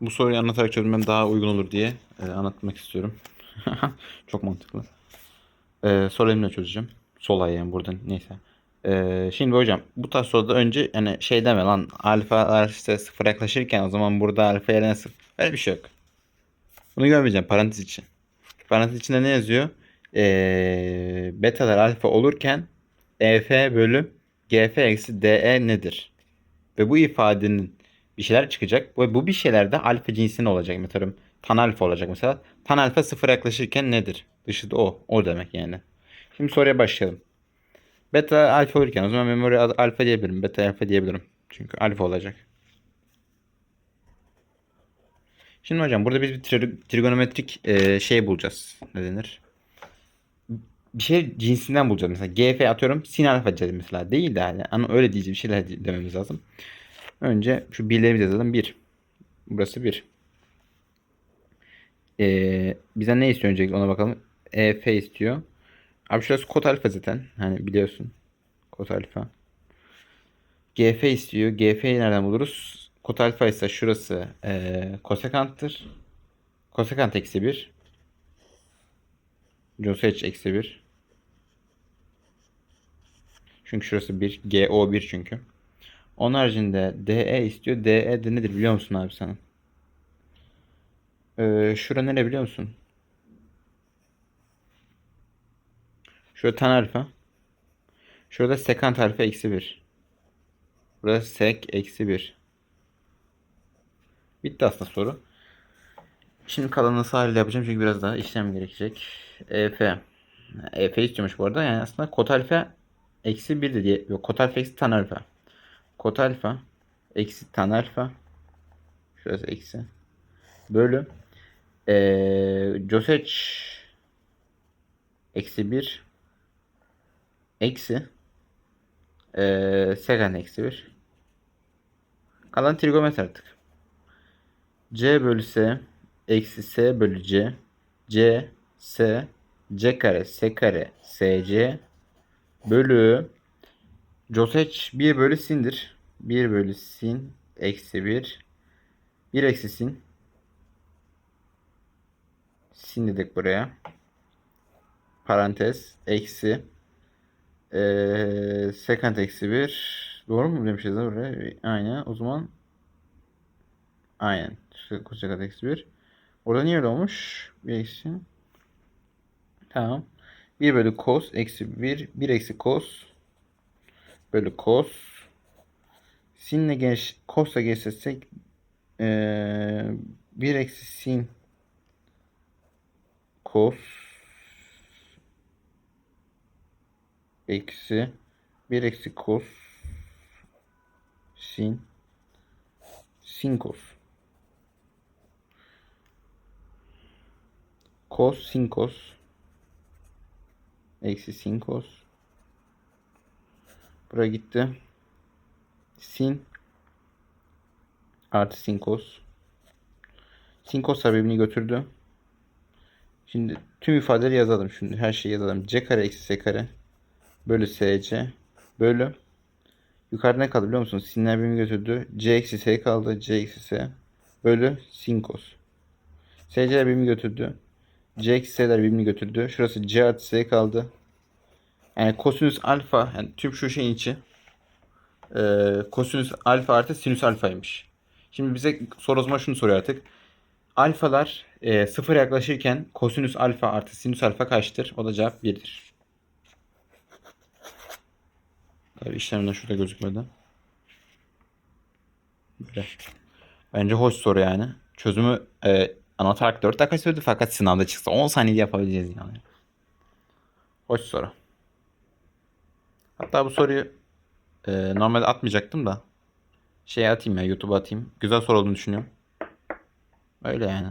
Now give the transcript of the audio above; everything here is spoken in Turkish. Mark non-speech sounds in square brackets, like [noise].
bu soruyu anlatarak çözmem daha uygun olur diye e, anlatmak istiyorum. [laughs] Çok mantıklı. E, sol elimle çözeceğim. Sol ayağım buradan neyse. E, şimdi hocam bu tarz soruda önce yani şey deme lan alfalar işte sıfır yaklaşırken o zaman burada alfa yerine sıfır. Öyle bir şey yok. Bunu görmeyeceğim parantez için. Parantez içinde ne yazıyor? E, betalar alfa olurken EF bölü GF eksi DE nedir? Ve bu ifadenin bir şeyler çıkacak. Ve bu bir şeyler de alfa cinsine olacak. Mesela tan alfa olacak mesela. Tan alfa sıfıra yaklaşırken nedir? Dışı da o. O demek yani. Şimdi soruya başlayalım. Beta alfa olurken o zaman memori alfa diyebilirim. Beta alfa diyebilirim. Çünkü alfa olacak. Şimdi hocam burada biz bir tri- trigonometrik e, şey bulacağız. Ne denir? Bir şey cinsinden bulacağız. Mesela GF atıyorum sin alfa mesela. Değil de yani. Ama öyle diyeceğim şeyler dememiz lazım. Önce şu birleri yazalım. 1. Burası 1. Ee, bizden ne istiyor öncelikle ona bakalım. EF istiyor. Abi şurası kot alfa zaten. Hani biliyorsun. Kot alfa. GF istiyor. GF'yi nereden buluruz? Kot alfa ise şurası ee, kosekanttır. Kosekant eksi 1. Cosec eksi 1. Çünkü şurası 1. GO 1 çünkü. Onun haricinde DE istiyor. DE de nedir biliyor musun abi sen? Ee, şura nere biliyor musun? Şurada tan alfa. Şurada sekant alfa eksi 1. Burası sek eksi 1. Bitti aslında soru. Şimdi kalanını sahilde yapacağım çünkü biraz daha işlem gerekecek. EF. EF istiyormuş bu arada. Yani aslında kot alfa eksi 1 de diye. Yok kot alfa eksi tan alfa. Kot alfa eksi tan alfa. Şurası eksi. Bölü. Ee, Josech eksi 1 eksi ee, sekant eksi 1 kalan trigonometri artık. C bölü S eksi S bölü C C S C kare S kare SC bölü Josech 1 bölü sindir. 1 bölü sin eksi 1 1 eksi sin sin dedik buraya. Parantez eksi ee, sekant eksi 1 doğru mu demişiz de buraya? Aynen. O zaman aynen. Sekant eksi 1 Orada niye öyle olmuş? 1 eksi Tamam. 1 bölü cos eksi 1 1 eksi cos bölü cos. Sinle geç cos'la geçirsek ee, 1 eksi sin cos eksi 1 eksi cos sin sin cos. Cos sin cos eksi sin cos buraya gitti sin artı sin cos sin cos birbirini götürdü Şimdi tüm ifadeleri yazalım. Şimdi her şeyi yazalım. C kare eksi S kare bölü SC bölü yukarıda ne kaldı biliyor musun? Sinler birbirini götürdü. C eksi S kaldı. C eksi S bölü sin cos. SC'ler birbirini götürdü. C eksi S'ler birbirini götürdü. Şurası C artı S kaldı. Yani kosinüs alfa yani tüm şu şeyin içi e, kosinüs alfa artı sinüs alfaymış. Şimdi bize soru o şunu soruyor artık. Alfalar e, sıfır yaklaşırken kosinüs alfa artı sinüs alfa kaçtır? O da cevap 1'dir. Tabii işlemden şurada gözükmedi. Böyle. Bence hoş soru yani. Çözümü e, anlatarak 4 dakika sürdü fakat sınavda çıksa 10 saniyede yapabileceğiz yani. Hoş soru. Hatta bu soruyu e, normalde atmayacaktım da şey atayım ya YouTube'a atayım. Güzel soru olduğunu düşünüyorum. Öyle yani.